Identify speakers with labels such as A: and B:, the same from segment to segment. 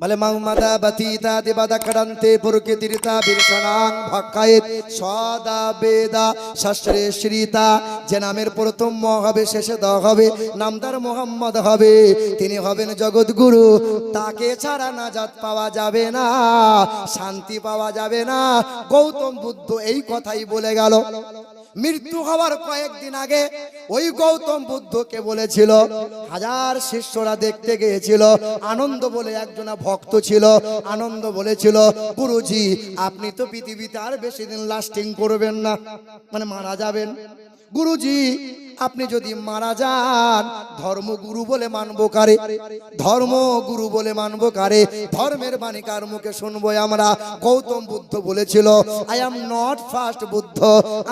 A: বলে মাউমাদা বাতিতা দেবাদা কারান্তে প্রকৃতিরিতা বীরসনাং ভাক্কায়েত সদা বেদা শাস্ত্রে শ্রীতা যে নামের প্রথম ম হবে, শেষে দ হবে, নামদার মোহাম্মদ হবে। তিনি হবেন জগৎগুরু। তাকে ছাড়া নাজাত পাওয়া যাবে না, শান্তি পাওয়া যাবে না। গৌতম বুদ্ধ এই কথাই বলে গেল। মৃত্যু হওয়ার কয়েকদিন আগে ওই গৌতম বুদ্ধকে বলেছিল, হাজার শিষ্যরা দেখতে গিয়েছিল, আনন্দ বলে একজনা ভক্ত ছিল, আনন্দ বলেছিল, গুরুজি, আপনি তো পৃথিবীতে আর বেশি দিন লাস্টিং করবেন না। মানে মারা যাবেন। গুরুজি আপনি যদি মারা যান ধর্মগুরু বলে মানবো কারে? ধর্মগুরু বলে মানবো কারে? ধর্মের বাণী কার মুখে শুনব আমরা? গৌতম বুদ্ধ বলেছিল I am not first Buddha,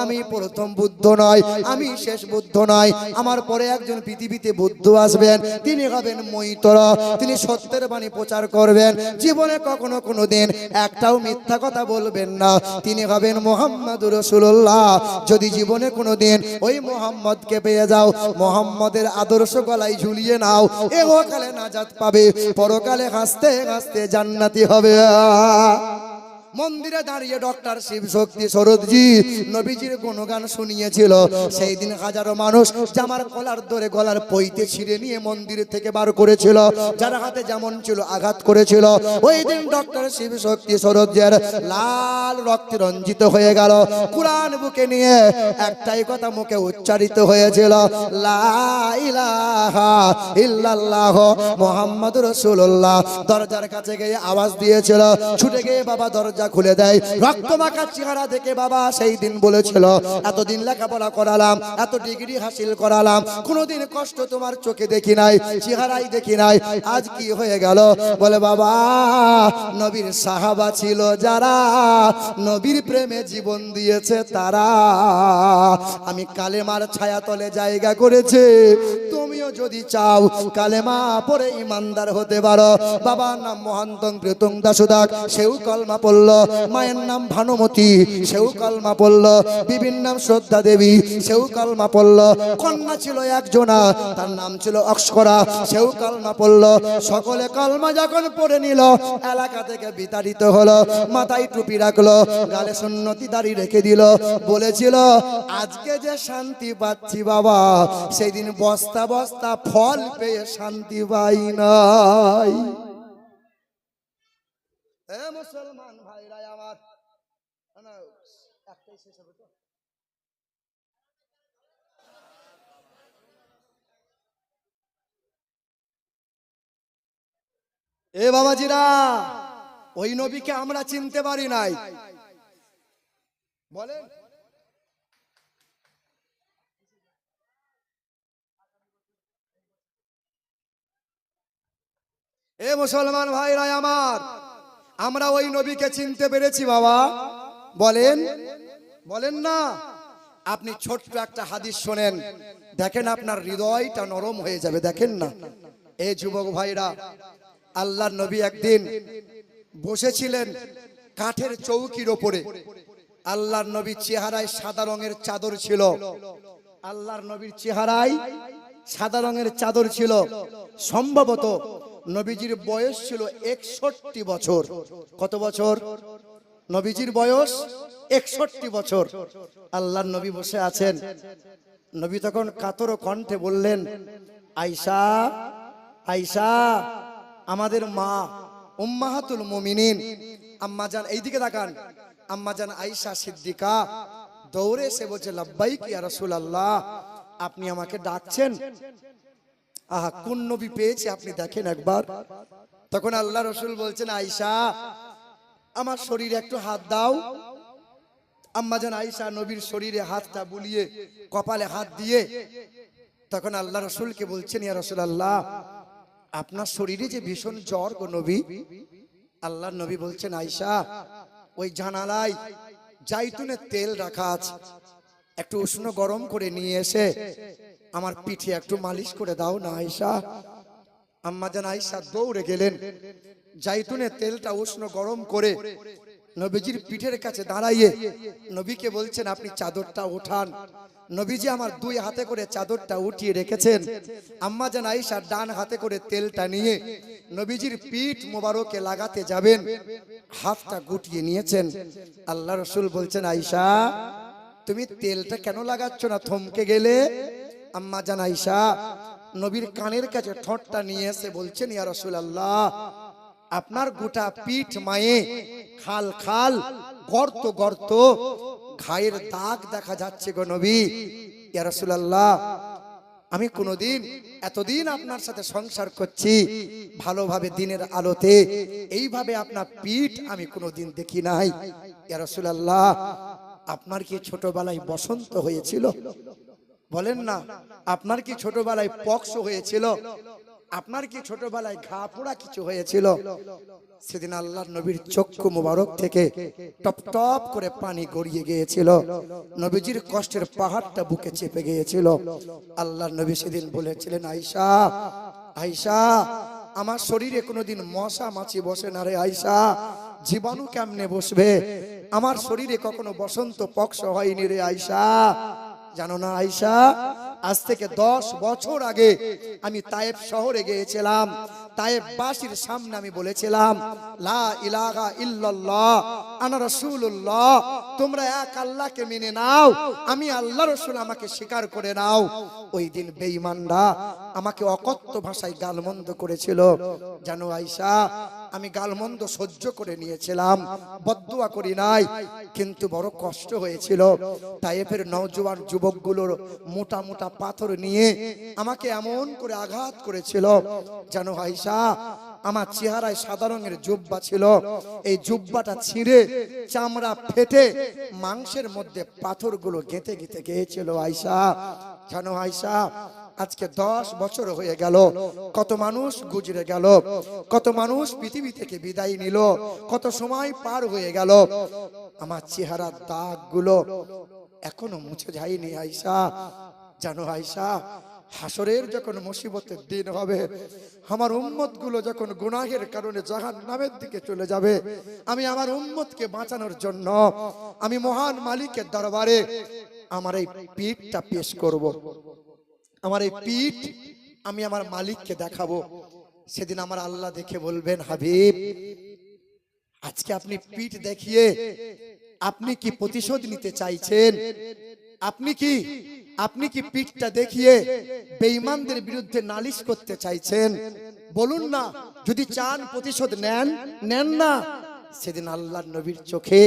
A: আমি প্রথম বুদ্ধ নয়, আমি শেষ বুদ্ধ নয়। আমার পরে একজন পৃথিবীতে বুদ্ধ আসবেন, তিনি হবেন মৈতর, তিনি সত্যের বাণী প্রচার করবেন। জীবনে কখনো কোনো দিন একটাও মিথ্যা কথা বলবেন না। তিনি হবেন মোহাম্মদ রসুল্লাহ যদি জীবনে কোনো দিন ওই মোহাম্মদকে পেয়ে যাও? মোহাম্মদের আদর্শ গলায় ঝুলিয়ে নাও। এহকালে নাজাত পাবে। পরকালে হাসতে হাসতে জান্নাতি হবে। মন্দিরে দাঁড়িয়ে ডক্টর শিব শক্তি শরৎজি নবীজির গুণগান শুনিয়েছিল। সেই দিন হাজারো মানুষ জামার কলার ধরে গলার পইতে ছিঁড়ে নিয়ে মন্দির থেকে বার করেছিল। যার হাতে যেমন ছিল আঘাত করেছিল। ওই দিন ডক্টর শিব শক্তি শরৎজের লাল রক্তে রঞ্জিত হয়ে গেল। কোরআন বুকে নিয়ে একটাই কথা মুখে উচ্চারিত হয়েছিল। ইল্লাল্লাহ মোহাম্মদ রসুল্লাহ দরজার কাছে গিয়ে আওয়াজ দিয়েছিল। ছুটে গিয়ে বাবা দরজা খুলে দেয়। রক্ত মাখা চেহারা দেখে বাবা সেই দিন বলেছিল, এতদিন লেখাপড়া করালাম, এত ডিগ্রি হাসিল করালাম, কোনোদিন কষ্ট তোমার চোখে দেখি নাই, চেহারাই দেখি নাই, আজ কি হয়ে গেল? বলে, বাবা, নবীর সাহাবা ছিল যারা, নবীর প্রেমে জীবন দিয়েছে তারা। আমি কালেমার ছায়া তলে জায়গা করেছে, তুমিও যদি চাও কালেমা পরে ইমানদার হতে পারো। বাবার নাম মহান্তং প্রীতং দাসুদাক, সেও কলমা পড়ল মায়ের নাম ভানুমতি। সেও কালমা পড়ল বিভিন্ন নাম শ্রদ্ধা দেবী। সেও কালমা পড়ল, কন্যা ছিল একজনা, তার নাম ছিল অক্ষরা। সেও কালমা পড়ল, সকলে কালমা যখন পড়ে নিল, এলাকা থেকে বিতাড়িত হলো, মাথায় টুপি রাখল, গালে সুন্নতি দাড়ি রেখে দিল। বলেছিল, আজকে যে শান্তি পাচ্ছি বাবা সেই দিন বস্তা বস্তা ফল পেয়ে শান্তি পাই নাই। মুসলমান ভাইরা আমার না, একটাই শেষ হবে তো এ বাবাজিরা, ওই নবীকে আমরা চিনতে পারি নাই। বলেন। এ মুসলমান ভাইরা আমার, আমরা ওই নবীকে চিনতে পেরেছি বাবা। বলেন। বলেন না। আপনি ছোট্ট একটা হাদিস শোনেন। দেখেন আপনার হৃদয়টা নরম হয়ে যাবে, দেখেন না। এ যুবক ভাইরা আল্লাহর নবী একদিন বসেছিলেন কাঠের চৌকির ওপরে। আল্লাহর নবীর চেহারায় সাদা রঙের চাদর ছিল। আল্লাহর নবীর চেহারায় সাদা রঙের চাদর ছিল। সম্ভবত নবীজির বয়স ছিল একষট্টি বছর। কত বছর? নবীজির বয়স একষট্টি বছর। আল্লাহর নবী বসে আছেন। নবী তখন কাতর কণ্ঠে বললেন আইসা আইসা আমাদের মা, উম্মাহাতুল মুমিনিন। আম্মা জান, এইদিকে তাকান। আম্মা জান আইসা সিদ্দিকা, দৌড়ে এসে বলছে, লাব্বাইক ইয়া রাসূলুল্লাহ, আপনি আমাকে ডাকছেন? আহা, কোন নবী পেয়েছে আপনি দেখেন একবার। তখন আল্লাহ রসুল বলছেন আইসা আমার শরীরে একটু হাত দাও। আম্মা জান আইসা নবীর শরীরে হাতটা বুলিয়ে, কপালে হাত দিয়ে, তখন আল্লাহ রসুলকে বলছেন, ইয়া রসুল আল্লাহ আপনার শরীরে যে ভীষণ জ্বর গো নবী, আল্লাহ নবী বলছেন আইসা ওই জানালায় জাইতুনের তেল রাখা আছে। একটু উষ্ণ গরম করে নিয়ে এসে আমার পিঠে একটু মালিশ করে দাও না আয়সা আম্মা জান আয়সা দৌড়ে গেলেন, জাইতুনের তেলটা উষ্ণ গরম করে নবীজির পিঠের কাছে দাঁড়াইয়ে নবীকে বলছেন, আপনি চাদরটা ওঠান নবীজি আমার দুই হাতে করে চাদরটা উঠিয়ে রেখেছেন। আম্মা জান আয়েশা ডান হাতে করে তেলটা নিয়ে নবীজির পিঠ মোবারকে লাগাতে যাবেন, হাতটা গুটিয়ে নিয়েছেন। আল্লাহ রসুল বলছেন, আয়েশা, তুমি তেলটা কেন লাগাচ্ছ না? থমকে গেলে? আম্মা জান আয়েশা নবীর কানের কাছে ঠোঁটটা নিয়ে এসে বলছেন, ইয়া রসুল আল্লাহ আপনার গোটা পিঠ মায়ে খাল খাল, গর্ত গর্ত, ঘায়ের দাগ দেখা যাচ্ছে গো নবী। ইয়া রাসূলুল্লাহ, আমি কোনোদিন, এতদিন আপনার সাথে সংসার করছি, ভালোভাবে দিনের আলোতে, এইভাবে আপনার পিঠ আমি কোনোদিন দেখি নাই। ইয়া রাসূলুল্লাহ, আপনার কি ছোটবেলায় বসন্ত হয়েছিল? বলেন না, আপনার কি ছোটবেলায় পক্স হয়েছিল? আপনার কি ছোটবেলায় ঘা পোড়া কিছু হয়েছিল? সেদিন আল্লাহ নবীর চক্ষু মুবারক থেকে টপ টপ করে পানি গড়িয়ে গিয়েছিল। নবীজির কষ্টের পাহাড়টা বুকে চেপে গিয়েছিল। আল্লাহ নবী সেদিন বলেছিলেন আইসা আইসা আমার শরীরে কোনোদিন মশা মাছি বসে না রে আইসা জীবাণু কেমনে বসবে? আমার শরীরে কখনো বসন্ত পক্ষ হয়নি রে আইসা জানো না আইসা আজ থেকে দশ বছর আগে আমি তায়েব শহরে গিয়েছিলাম। তায়েব বাসির সামনে আমি বলেছিলাম, লা তোমরা এক আল্লাহকে মেনে নাও, আমি আল্লাহ রসুল আমাকে স্বীকার করে নাও। ওই দিন বেঈমানরা আমাকে অকথ্য ভাষায় গালমন্দ করেছিল। জানো আইসা আমি গালমন্দ সহ্য করে নিয়েছিলাম বদুয়া করি নাই, কিন্তু বড় কষ্ট হয়েছিল। তাই তাইফের নওজোয়ান যুবকগুলোর মোটা মোটা পাথর নিয়ে আমাকে এমন করে আঘাত করেছিল জানো আইসা আমার চেহারায় সাদা রঙের জুব্বা ছিল। এই জুব্বাটা ছিঁড়ে, চামড়া ফেটে মাংসের মধ্যে পাথরগুলো গেঁথে গেঁথে গিয়েছিল আইসা জানো আইসা আজকে দশ বছর হয়ে গেল। কত মানুষ গুজরে গেল। কত মানুষ পৃথিবী থেকে বিদায় নিল। কত সময় পার হয়ে গেল। আমার চেহারার দাগগুলো এখনও মুছে যায়নি আইসা জানো আইসা হাসরের যখন মুসিবতের দিন হবে, আমার উম্মতগুলো যখন গুনাহের কারণে জাহান নামের দিকে চলে যাবে, আমি আমার উম্মতকে বাঁচানোর জন্য আমি মহান মালিকের দরবারে আমার এই পিঠটা পেশ করব। আমার এই পিঠ আমি আমার মালিককে দেখাবো। সেদিন আমার আল্লাহ দেখে বলবেন হাবিব আজকে আপনি পিঠ দেখিয়ে আপনি কি প্রতিশোধ নিতে চাইছেন? আপনি কি আপনি কি পিঠটা দেখিয়ে বেঈমানদের বিরুদ্ধে নালিশ করতে চাইছেন? বলুন না যদি চান প্রতিশোধ নেন নেন না। সেদিন আল্লাহর নবীর চোখে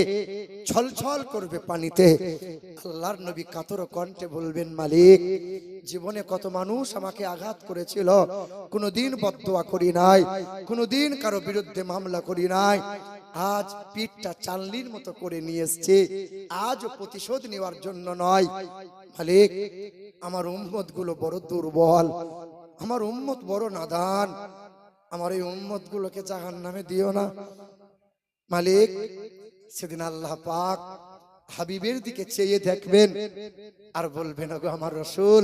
A: ছলছল করবে পানিতে। আল্লাহর নবী কাতর কণ্ঠে বলবেন, মালিক, জীবনে কত মানুষ আমাকে আঘাত করেছিল, কোনোদিন বদদোয়া করি নাই, কোনোদিন কারও বিরুদ্ধে মামলা করি নাই। আজ পিঠটা চালনির মতো করে নিয়ে এসছে, আজও প্রতিশোধ নেওয়ার জন্য নয়। মালিক, আমার উম্মতগুলো বড় দুর্বল, আমার উম্মত বড় নাদান, আমার এই উম্মত গুলোকে জাহান নামে দিও না। মালিক, সেদিন আল্লাহ পাক হাবিবের দিকে চেয়ে দেখবেন আর বলবেন গো আমার রসুল,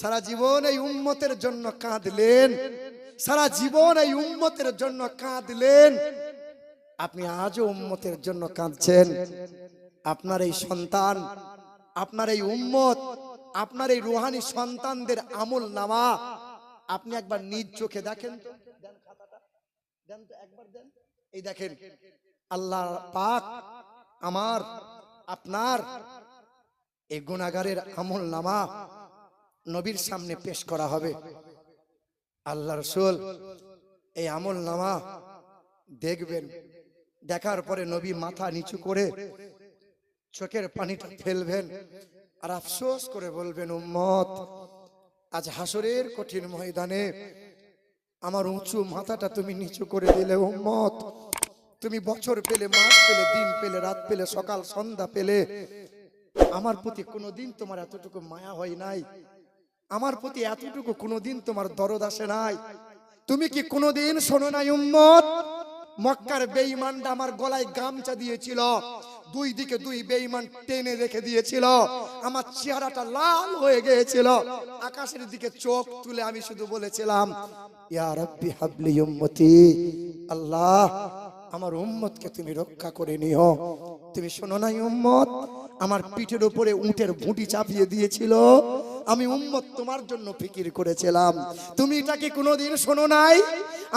A: সারা জীবন এই উম্মতের জন্য কাঁদলেন, সারা জীবন এই উম্মতের জন্য কাঁদলেন। আপনি আজও উম্মতের জন্য কাঁদছেন। আপনার এই সন্তান, আপনার এই উম্মত, আপনার এই রুহানি সন্তানদের আমল নামা, আপনি একবার নিজ চোখে দেখেন দেন খাতাটা। দেন তো, একবার দেন। এই দেখেন, আল্লাহ পাক আমার, আপনার এই গুণাগারের আমল নামা নবীর সামনে পেশ করা হবে। আল্লাহ রসুল এই আমল নামা দেখবেন, দেখার পরে নবী মাথা নিচু করে চোখের পানিটা ফেলবেন আর আফসোস করে বলবেন, উম্মত, আজ হাসরের কঠিন ময়দানে আমার উঁচু মাথাটা তুমি নিচু করে দিলে, উম্মত। তুমি বছর পেলে, মাস পেলে, দিন পেলে, রাত পেলে, সকাল, সন্ধ্যা পেলে। আমার প্রতি কোনোদিন তোমার এতটুকু মায়া হয় নাই। আমার প্রতি এতটুকু কোনোদিন তোমার দরদ আসে নাই। তুমি কি কোনোদিন শোনো নাই, উম্মত? মক্কার বেঈমানটা আমার গলায় গামছা দিয়েছিল। দুই দিকে দুই বেইমান টেনে রেখে দিয়েছিল। আমার চেহারাটা লাল হয়ে গিয়েছিল। আকাশের দিকে চোখ তুলে আমি শুধু বলেছিলাম, ইয়া রাব্বি হাবলি উম্মতি, আল্লাহ, আমার উম্মতকে তুমি রক্ষা করে নিও। তুমি শোনো নাই উম্মত, আমার পিঠের উপরে উঁটের ভুঁটি চাপিয়ে দিয়েছিল। আমি উম্মত তোমার জন্য ফিকির করেছিলাম। তুমি এটা কি কোনোদিন শোনো নাই?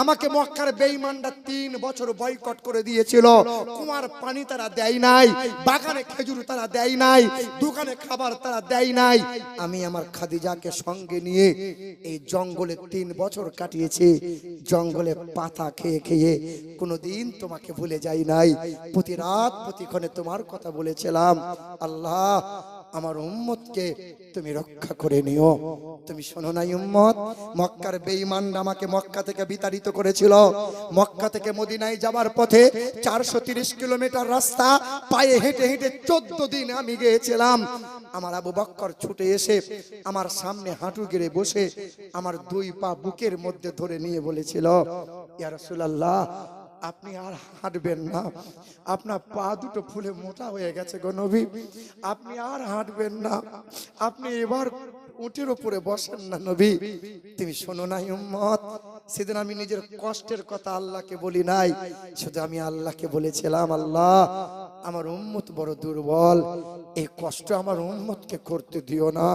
A: আমাকে মক্কার বেঈমানরা তিন বছর বয়কট করে দিয়েছিল। কুমার পানি তারা দেয় নাই, বাগানে খেজুর তারা দেয় নাই, দোকানে খাবার তারা দেয় নাই। আমি আমার খাদিজাকে সঙ্গে নিয়ে এই জঙ্গলে তিন বছর কাটিয়েছি। জঙ্গলে পাতা খেয়ে খেয়ে কোনোদিন তোমাকে ভুলে যাই নাই। প্রতি রাত প্রতিক্ষণে তোমার কথা বলেছিলাম। আল্লাহ আমার উম্মতকে তুমি রক্ষা করে নিও। তুমি শোনো নাই উম্মত, মক্কার বেঈমান আমাকে মক্কা থেকে বিতাড়িত করেছিল। মক্কা থেকে মদিনায় যাবার পথে চারশো কিলোমিটার রাস্তা, পায়ে হেঁটে হেঁটে চোদ্দ দিন আমি গিয়েছিলাম। আমার আবু বক্কর ছুটে এসে আমার সামনে হাঁটু গেড়ে বসে আমার দুই পা বুকের মধ্যে ধরে নিয়ে বলেছিল, ইয়া রাসূলুল্লাহ আপনি আর হাঁটবেন না। আপনার পা দুটো ফুলে মোটা হয়ে গেছে গো নবী। আপনি আর হাঁটবেন না। আপনি এবার উটের উপরে বসেন না নবী। তুমি শোনো নাই উম্মত। সেদিন আমি নিজের কষ্টের কথা আল্লাহকে বলি নাই। শুধু আমি আল্লাহকে বলেছিলাম, আল্লাহ, আমার উম্মত বড় দুর্বল। এই কষ্ট আমার উম্মতকে করতে দিও না।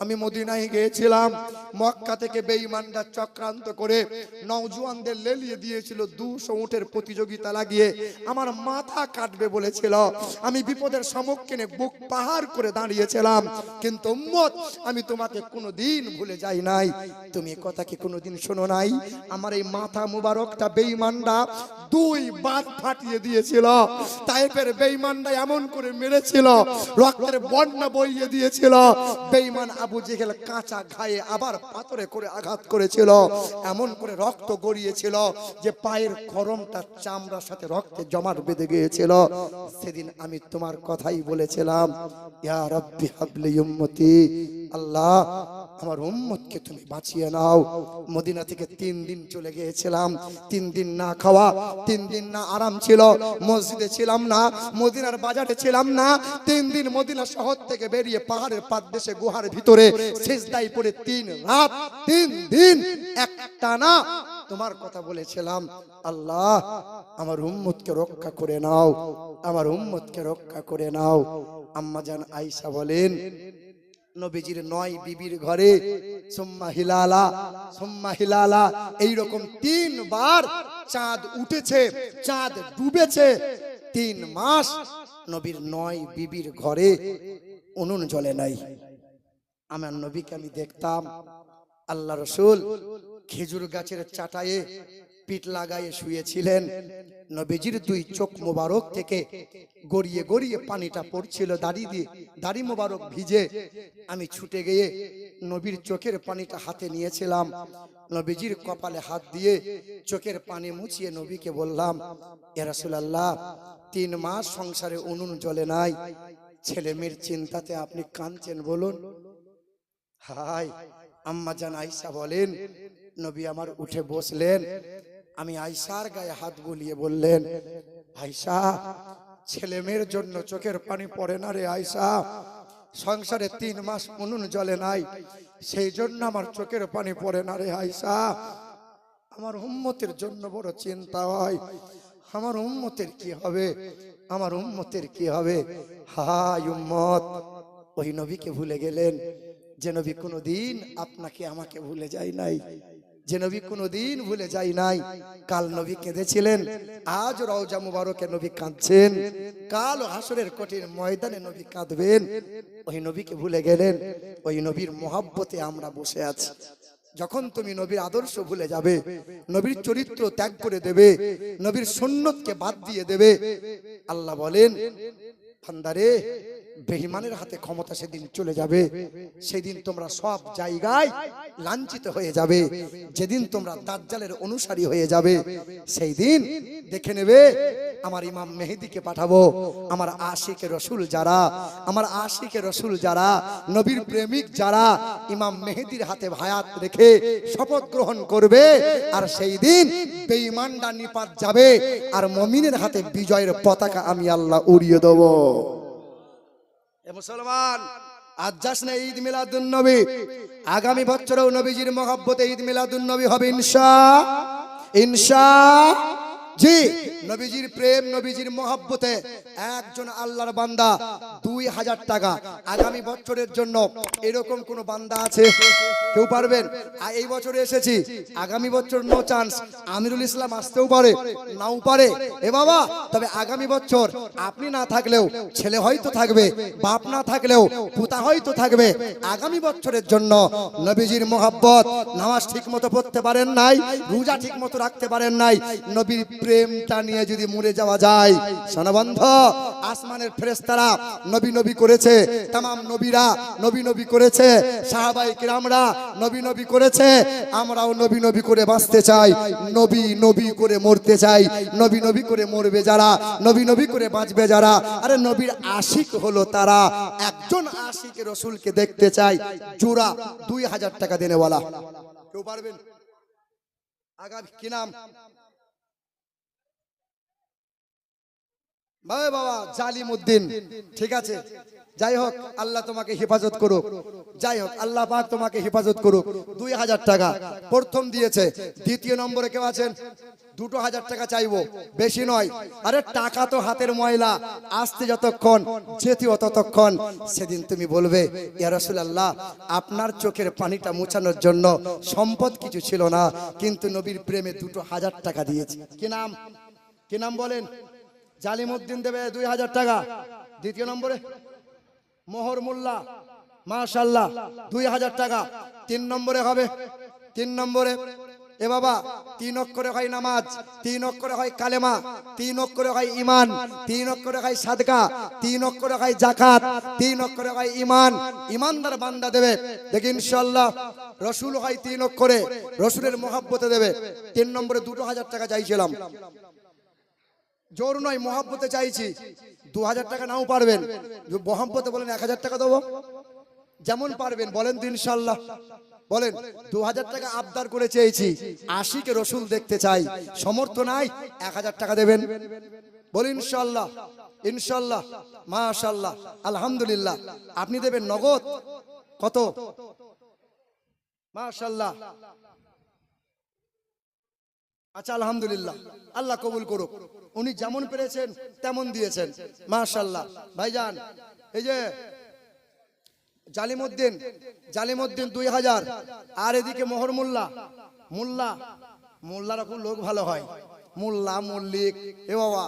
A: আমি মদিনায় গিয়েছিলাম, মক্কা থেকে বেঈমানরা চক্রান্ত করে নওজোয়ানদের লেলিয়ে দিয়েছিল দুশো উটের প্রতিযোগিতা লাগিয়ে। আমার মাথা কাটবে বলেছিল। আমি বিপদের সম্মুখীনে বুক পাহাড় করে দাঁড়িয়েছিলাম। কিন্তু উম্মত, আমি তোমাকে কোনোদিন ভুলে যাই নাই। তুমি কথা কি কোনোদিন শোনো নাই? আমার এই মাথা মুবারকটা বেঈমানরা দুই বার ফাটিয়ে দিয়েছিল। তাইফের বেঈমানরা এমন করে মেরেছিল। রক্তের বন্যা বইয়ে দিয়েছিল। বেঈমান আবু জেহেল কাঁচা ঘায়ে আবার পাথরে করে আঘাত করেছিল। এমন করে রক্ত গড়িয়েছিল যে পায়ের গরমটা চামড়ার সাথে রক্তে জমাট বেঁধে গিয়েছিল। সেদিন আমি তোমার কথাই বলেছিলাম, ইয়া রাব্বি হাবলি উম্মতি, আল্লাহ আমার উম্মতকে তুমি বাঁচিয়ে নাও। মদিনা থেকে তিন দিন চলে গিয়েছিলাম। তিন দিন না খাওয়া, তিন দিন না আরাম ছিল। মসজিদে ছিলাম না, মদিনার বাজারে ছিলাম না। তিন দিন মদিনা শহর থেকে বেরিয়ে পাহাড়ের পাদদেশে, গুহার ভিতরে শেষদাই পড়ে তিন রাত, তিন দিন একটা না তোমার কথা বলেছিলাম, আল্লাহ, আমার উম্মতকে রক্ষা করে নাও, আমার উম্মতকে রক্ষা করে নাও। আম্মা জান আয়েশা বলেন নবীজির নয় বিবির ঘরে, সোম্মা হিলালা সোম্মা হিলালা, এইরকম তিনবার চাঁদ উঠেছে, চাঁদ ডুবেছে। তিন মাস নবীর নয় বিবির ঘরে উনুন জ্বলে নাই। আমার নবীকে আমি দেখতাম, আল্লাহ রসুল খেজুর গাছের চাটায়ে পিঠ লাগায়ে শুয়েছিলেন। নবীজির দুই চোখ মোবারক থেকে গড়িয়ে গড়িয়ে পানিটা পড়ছিল দাড়ি দিয়ে, দাড়ি মোবারক ভিজে। আমি ছুটে গিয়ে নবীর চোখের পানিটা হাতে নিয়েছিলাম। নবীজির কপালে হাত দিয়ে চোখের পানি মুছিয়ে নবীকে বললাম এরাসুলাল্লাহ তিন মাস সংসারে উনুন জ্বলে নাই। ছেলে মেয়ের চিন্তাতে আপনি কাঁদছেন বলুন। হাই আম্মা জান আইসা বলেন, নবী আমার উঠে বসলেন আমি আইসার গায়ে হাত বুলিয়ে বললেন আইসা ছেলে মেয়ের জন্য চোখের পানি পড়ে না রে আইসা সংসারে তিন মাস উনুন জলে নাই, সেই জন্য আমার চোখের পানি পড়ে না রে আইসা আমার উম্মতের জন্য বড় চিন্তা হয়, আমার উম্মতের কি হবে? আমার উম্মতের কি হবে? হাই উম্মত, ওই নবীকে ভুলে গেলেন, যে নবী কোনোদিন আপনাকে আমাকে ভুলে যায় নাই। যে নবী কোনোদিন ভুলে যায় নাই। কাল নবী কেঁদেছিলেন, আজ রওজা মুবারকে নবী কাঁদছেন, কাল হাসরের কঠিন ময়দানে নবী কাঁদবেন। ওই নবীকে ভুলে গেলেন, ওই নবীর মোহাব্বতে আমরা বসে আছি। যখন তুমি নবীর আদর্শ ভুলে যাবে, নবীর চরিত্র ত্যাগ করে দেবে, নবীর সুন্নতকে বাদ দিয়ে দেবে, আল্লাহ বলেন ফান্দারে বেহিমানের হাতে ক্ষমতা সেদিন চলে যাবে। সেদিন তোমরা সব জায়গায় লাঞ্ছিত হয়ে যাবে। যেদিন তোমরা দাজ্জালের অনুসারী হয়ে যাবে সেই দিন দেখে নেবে, আমার ইমাম মেহেদিকে পাঠাবো। আমার আশিকে রসুল যারা, আমার আশিকে রসুল যারা, নবীর প্রেমিক যারা, ইমাম মেহেদির হাতে ভায়াত রেখে শপথ গ্রহণ করবে, আর সেই দিন বেঈমানটা নিপাত যাবে, আর মমিনের হাতে বিজয়ের পতাকা আমি আল্লাহ উড়িয়ে দেবো। এ মুসলমান, আজ যাস না ঈদ মিলাদুন নবী। আগামী বছরেও নবীজির মহব্বতে ঈদ মিলাদুন নবী হবে, ইনশা ইনশা। জি। নবীজির প্রেম, নবীজির মহাব্বতে একজন আল্লাহর বান্দা দুই হাজার টাকা। আগামী বছরের জন্য এরকম কোন বান্দা আছে? কেউ পারবেন? আর এই বছরে এসেছি। আগামী বছর নো চান্স আমিরুল ইসলাম আসতেও পারে, নাও পারে। এ বাবা, তবে আগামী বছর আপনি না থাকলেও ছেলে হয়তো থাকবে, বাপ না থাকলেও পুতা হয়তো থাকবে। আগামী বছরের জন্য নবীজির মোহাব্বত, নামাজ ঠিক মতো পড়তে পারেন নাই, রোজা ঠিক মতো রাখতে পারেন নাই, নবীর প্রেমটা নিয়ে যদি মরে যাওয়া যায় সনবন্ধ আসমানের ফেরেস্তারা নবী নবী করেছে তাম নবীরা নবী নবী করেছে সাহাবাই কিরামরা নবী নবী করেছে, আমরাও নবী নবী করে বাঁচতে চাই, নবী নবী করে মরতে চাই, নবী নবী করে মরবে যারা, নবী নবী করে বাঁচবে যারা, আরে নবীর আশিক হলো তারা, একজন আশিক রসুলকে দেখতে চাই, জোড়া দুই হাজার টাকা দেনেওয়ালা। কেউ পারবেন? আগামী কি নাম? ভাই বাবা জালিমউদ্দিন ঠিক আছে? যাই হোক, আল্লাহ তোমাকে হেফাজত করুক। যাই হোক, আল্লাহ পাক তোমাকে হেফাজত করুক। দুই হাজার টাকা। প্রথম দিয়েছে। দ্বিতীয় নম্বরে কেউ আছেন? দুটো হাজার টাকা চাইব। বেশি নয়। আরে, টাকা তো হাতের ময়লা। আসতে যতক্ষণ যেতেও ততক্ষণ। সেদিন তুমি বলবে, ইয়া রাসূলুল্লাহ, আপনার চোখের পানিটা মোছানোর জন্য সম্পদ কিছু ছিল না। কিন্তু নবীর প্রেমে দুটো হাজার টাকা দিয়েছে। কি নাম? কি নাম বলেন? জালিমউদ্দিন দেবে দুই হাজার টাকা। দ্বিতীয় নম্বরে মোহর মোল্লা মাশাল্লাহ দুই হাজার টাকা। তিন নম্বরে হবে, তিন নম্বরে, এ বাবা, তিন অক্ষরে হয় নামাজ, তিন অক্ষরে হয় কালেমা, তিন অক্ষরে হয় ইমান তিন অক্ষরে হয় সাদকা, তিন অক্ষরে হয় জাকাত তিন অক্ষরে হয় ইমান ইমানদার বান্দা দেবে, দেখি ইনশাল্লাহ রসুল হয় তিন অক্ষরে, রসুলের মহাব্বতে দেবে। তিন নম্বরে দুটো হাজার টাকা চাইছিলাম। জোর নয়, মহাব্বতে চাইছি। দু হাজার টাকা নাও পারবেন। মহাব্বতে বলেন এক হাজার টাকা দেবো। যেমন পারবেন, বলেন তো ইনশাল্লাহ বলেন দু হাজার টাকা আবদার করে চেয়েছি। আশিকে রসুল দেখতে চাই। সমর্থ নাই, এক হাজার টাকা দেবেন। বলি ইনশাল্লাহ ইনশাল্লাহ মাশাল্লাহ আলহামদুলিল্লাহ। আপনি দেবেন নগদ। কত? মাশাল্লাহ আচ্ছা আলহামদুলিল্লাহ। আল্লাহ কবুল করুক। উনি যেমন পেরেছেন, তেমন দিয়েছেন। মাশাল্লাহ ভাইজান, এই যে জালিমউদ্দিন জালিমউদ্দিন দুই হাজার। আর এদিকে মোহর মোল্লা মোল্লা, মোল্লার খুব লোক ভালো হয়। মোল্লা, মল্লিক, এ বাবা।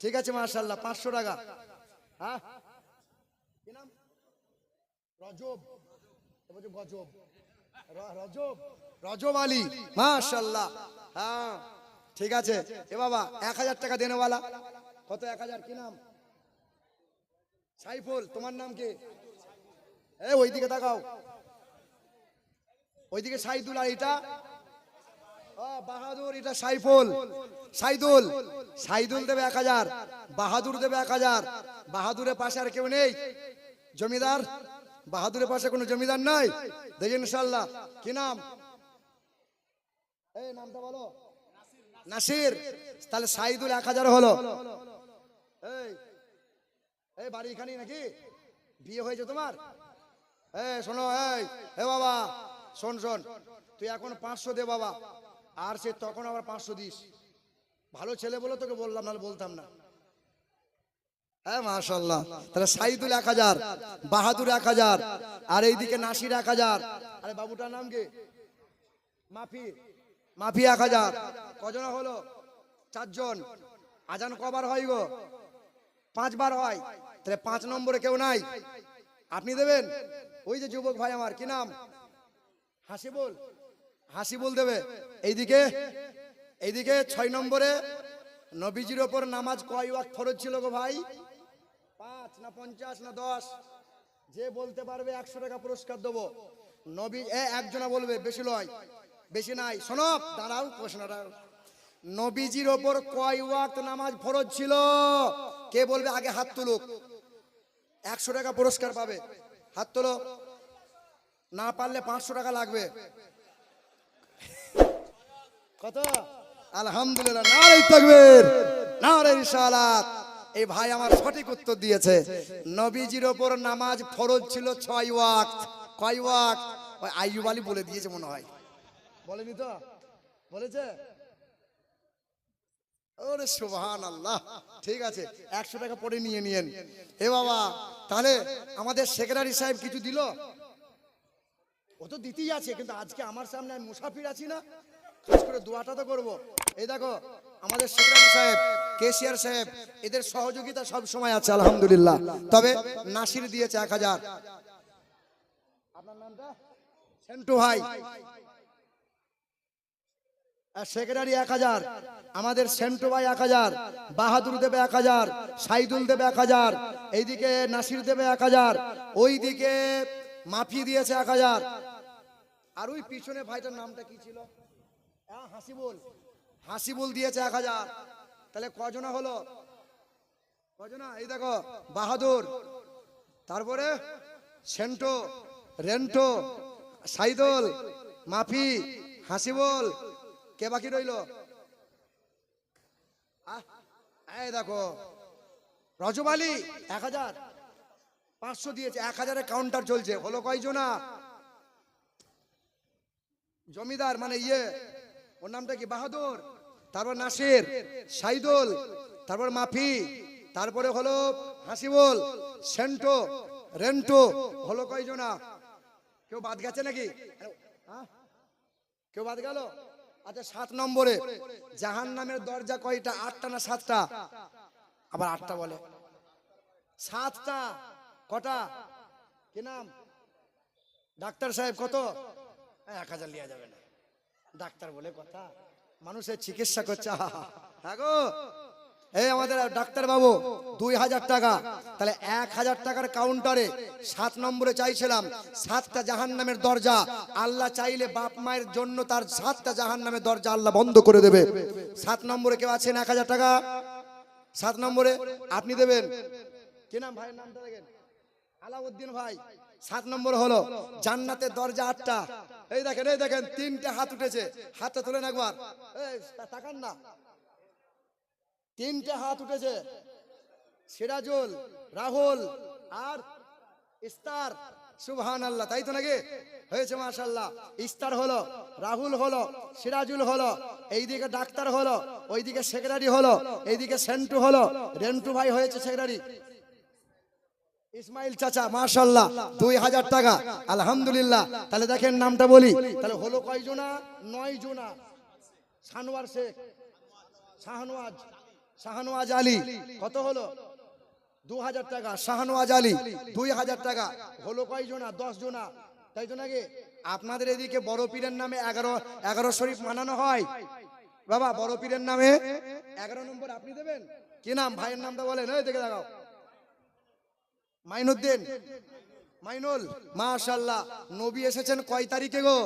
A: ঠিক আছে মাশাল্লাহ পাঁচশো টাকা। হ্যাঁ? রজব। গজব। রজব। রজব আলী। মাশাল্লাহ। হ্যাঁ ঠিক আছে। এ বাবা, এক হাজার টাকা দেনেওয়ালা। কত, এক হাজার? কি নাম? সাইফুল, তোমার নাম কি? এ, ওইদিকে তাকাও। ওইদিকে সাইদুল আর এটা? বাহাদুর, এটা সাইফুল। সাইদুল সাইদুল দেবে এক হাজার। বাহাদুর দেবে এক হাজার। বাহাদুরের পাশে আর কেউ নেই? জমিদার? বাহাদুরের পাশে কোনো জমিদার নাই? দেখেন ইনশাল্লাহ কি নাম? এই নামটা বলো। নাসির। তাহলে সাইদুল এক হাজার হলো। এই এই বাড়ি এখানেই নাকি? বিয়ে হয়েছে তোমার? এই, শোনো, এই হে বাবা, শোন শোন। তুই এখন পাঁচশো দে বাবা। আর সে তখন আবার পাঁচশো দিস। ভালো ছেলে বলে তোকে বললাম, নাহলে বলতাম না। হ্যাঁ মাশাল্লাহ তাহলে সাইদুল এক হাজার, বাহাদুর এক হাজার, আর এইদিকে নাসির এক হাজার। আরে বাবুটার নাম কি? মাফি মাফি এক হাজার। কজন হলো? চারজন। আজান কবার হয় গো? পাঁচবার হয়। তাহলে পাঁচ নম্বরে কেউ নাই। আপনি দেবেন? ওই যে যুবক ভাই আমার, কি নাম? হাসিবুল। হাসিবুল দেবে। এইদিকে এইদিকে ছয় নম্বরে নবীজির ওপর নামাজ কয় ওয়াক্ত ফরজ ছিল গো ভাই? পাঁচ, না পঞ্চাশ, না দশ, যে বলতে পারবে একশো টাকা পুরস্কার দেবো। নবী একজনা বলবে, বেশি লয়, বেশি নাই। শোনো, দাঁড়াও প্রশ্নটা নবীজির ওপর কয় ওয়াক্ত নামাজ ফরজ ছিল? কে বলবে? আগে হাত তুলুক। একশো টাকা পুরস্কার পাবে। হাত তোলো। না পারলে পাঁচশো টাকা লাগবে। কত? আলহামদুলিল্লাহ। নারে তাকবীর। নারে রিসালাত এই ভাই আমার সঠিক উত্তর দিয়েছে। নবীজির ওপর নামাজ ফরজ ছিল ছয় ওয়াক্ত। কয় ওয়াক্ত? ওই আইয়ুব আলী বলে দিয়েছে মনে হয়। বলেনি তো? বলেছে? ওরে আল্লাহ ঠিক আছে, একশো টাকা পরে নিয়ে নিয়েন। এ বাবা, তাহলে আমাদের সেক্রেটারি সাহেব কিছু দিল? ও তো দিতেই আছে, কিন্তু আজকে আমার সামনে আমি মুসাফির আছি না। খাস করে দোয়াটা তো করব। এই দেখো আমাদের সেক্রেটারি সাহেব, কেশিয়ার সাহেব, এদের সহযোগিতা সব সময় আছে, আলহামদুলিল্লাহ। তবে নাসির দিয়েছে এক হাজার। আপনার নামটা? সেন্টু ভাই। সেক্রেটারি এক হাজার, আমাদের সেন্টু ভাই এক হাজার, বাহাদুর দেবে এক হাজার, সাইদুল দেবে এক হাজার, এইদিকে নাসির দেবে এক হাজার, ওইদিকে মাফি দিয়েছে এক হাজার। আর ওই পিছনে ভাইটার নামটা কি ছিল? হাসিবুল। হাসিবুল দিয়েছে এক হাজার। তাহলে কজনা হলো? কজনা এই দেখো, বাহাদুর, তারপরে সেন্টো, রেন্টো, সাইদল, মাফি হাসিবুল কে বাকি রইল? এই দেখো, রজব আলী, এক হাজার। পাঁচশো দিয়েছে, এক হাজারের কাউন্টার চলছে। হলো কয়জনা জমিদার মানে ইয়ে ওর নামটা কি? বাহাদুর। তারপর নাসির, সাইদুল, তারপর মাফি, তারপরে হলো হাসিবুল, সেন্টো, রেন্টো, হলো কয়জনা? কেউ বাদ গেছে নাকি? হ্যাঁ? কেউ বাদ গেল? আচ্ছা সাত নম্বরে। জাহান নামের দরজা কয়টা? আটটা না সাতটা? আবার আটটা বলে। সাতটা। কটা? কি নাম? ডাক্তার সাহেব কত? এক হাজার নেওয়া যাবে না। ডাক্তার বলে কথা। মানুষের চিকিৎসা করছে হ্যাঁ এই আমাদের ডাক্তার বাবু দুই হাজার টাকা। তাহলে এক হাজার টাকার কাউন্টারে সাত নম্বরে চাইছিলাম, সাতটা জাহান নামের দরজা। আল্লাহ চাইলে বাপ মায়ের জন্য তার সাতটা জাহান নামের দরজা আল্লাহ বন্ধ করে দেবে। সাত নম্বরে কেউ আছেন এক হাজার টাকা? সাত নম্বরে আপনি দেবেন। কি নাম ভাইয়ের নামটা দেখেন? আলাউদ্দিন ভাই। সাত নম্বর হলো জান্নাতের দরজা আটটা। এই দেখেন এই দেখেন, তিনটে হাত উঠেছে। হাতটা তুলেন একবার। তাকান না। তিনটে হাত উঠেছে। সিরাজুল, রাহুল আর ইস্তার। সুবহান আল্লাহ তাই তো নাকি? হয়েছে মাশাল্লাহ ইস্তার হলো, রাহুল হলো, সিরাজুল হলো, এইদিকে ডাক্তার হলো, ওইদিকে সেক্রেটারি হলো, এইদিকে সেন্টু হলো। রেন্টু ভাই হয়েছে সেক্রেটারি। ইসমাইল চাচা মাশাল্লাহ দুই হাজার টাকা, আলহামদুলিল্লাহ। তাহলে দেখেন নামটা বলি। তাহলে হলো কয়জনা নয় জোনা। সানোয়ার শেখ, শাহনওয়াজ শাহনওয়াজ আলী। কত হলো? দু হাজার টাকা, শাহনওয়াজ আলী, দুই হাজার টাকা। হলো কয়জনা দশ জোনা। তাই তো নাকি আপনাদের এদিকে বড় পীরের নামে এগারো এগারো শরীফ মানানো হয়। বাবা, বড় পীরের নামে এগারো নম্বর আপনি দেবেন? কি নাম? ভাইয়ের নামটা বলেন। ওই দেখে দেখাও। মাইনুদ্দিন। মাইনুল মাশাল্লাহ নবী এসেছেন কয় তারিখে গো?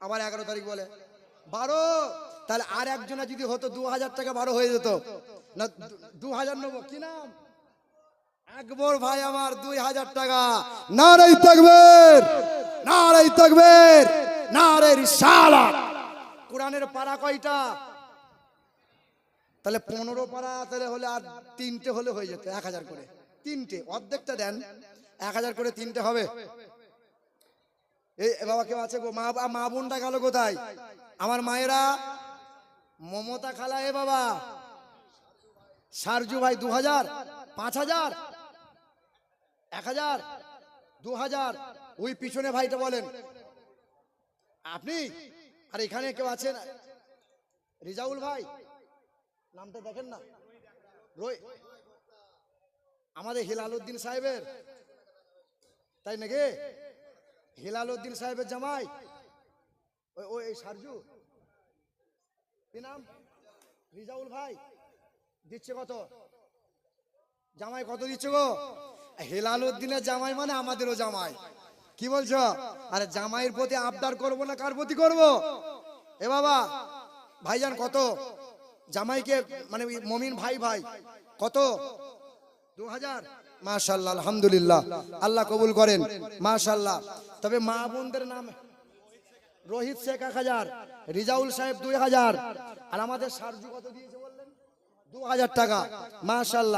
A: আবার এগারো তারিখ বলে। বারো? তাহলে আর একজনা যদি হতো দু হাজার টাকা বারো হয়ে যেত। না দু- হাজার নেব। কি নাম? আকবর ভাই আমার দুই হাজার টাকা। নারাই তাকবের নারাই তাকবের নারে রিসালা কোরআনের পারা কয়টা? তাহলে পনেরো পারা তাহলে হলে আর তিনটে হলে হয়ে যেত, এক হাজার করে। তিনটে, অর্ধেকটা দেন, এক হাজার করে তিনটে হবে। এই বাবা কেউ আছে গো? মা মা বোনটা গেল কোথায়? আমার মায়েরা, মমতা খালা এ বাবা। সারজু ভাই দু হাজার পাঁচ হাজার এক হাজার দু হাজার ওই পিছনে ভাইটা বলেন। আপনি? আর এখানে কেউ আছেন? রিজাউল ভাই? নামটা দেখেন না। রই আমাদের হিলাল উদ্দিন সাহেবের। তাই নাকি? হিলাল উদ্দিন সাহেবের জামাই। ওই ওই সারজু। কি নাম? রিজাউল ভাই। দিচ্ছে কত? জামাই কত দিচ্ছে গো? হেলাল উদ্দিনের জামাই মানে আমাদেরও জামাই। কি বলছো? আরে জামাইয়ের প্রতি আবদার করব না কার প্রতি করব? এ বাবা, ভাইজান কত? জামাইকে মানে মমিন ভাই ভাই, কত? দু হাজার মাশাল্লাহ, আলহামদুলিল্লাহ। আল্লাহ কবুল করেন। মাশাল্লাহ। তবে মা বোনদের নাম রোহিত শেখ এক হাজার, রিজাউল সাহেব দুই হাজার। আর আমাদের সার্জু কত দিয়েছে বললেন? দু হাজার টাকা। মাশাল্লাহ।